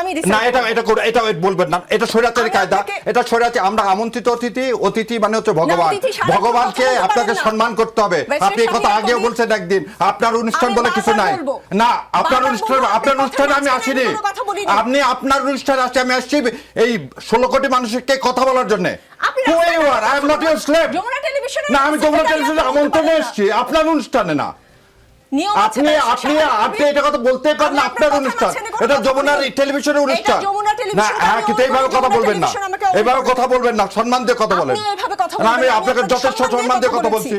আমি না এটা এটা এটা বলবেন না। এটা স্বৈরাচারী কায়দা। এটা স্বৈরাচারী আমরা আমন্ত্রিত অতিথি অতিথি মানে হচ্ছে ভগবান। ভগবানকে আপনাকে সম্মান করতে হবে। আপনি কথা আগেও বলছেন একদিন। আপনার অনুষ্ঠান বলে কিছু নাই। না আপনার অনুষ্ঠান আপনার অনুষ্ঠানে আমি আসিনি। আপনি আপনার অনুষ্ঠানে আসছি আমি আসছি। এই ষোলো কোটি মানুষকে কথা বলার জন্য। না আমি যমুনা টেলিভিশনে আমন্ত্রণে। এসেছি। আপনার অনুষ্ঠানে না। নিয়ম আপনি আপনি আপনি এটা কথা বলতে পারেন আপনার অনুষ্ঠান। এটা যমুনার। টেলিভিশনের অনুষ্ঠান। না হ্যাঁ কিন্তু এইভাবে কথা বলবেন না। কথা বলবেন না। সম্মান দিয়ে কথা বলেন আমি আপনাকে যথেষ্ট সম্মান দিয়ে কথা বলছি।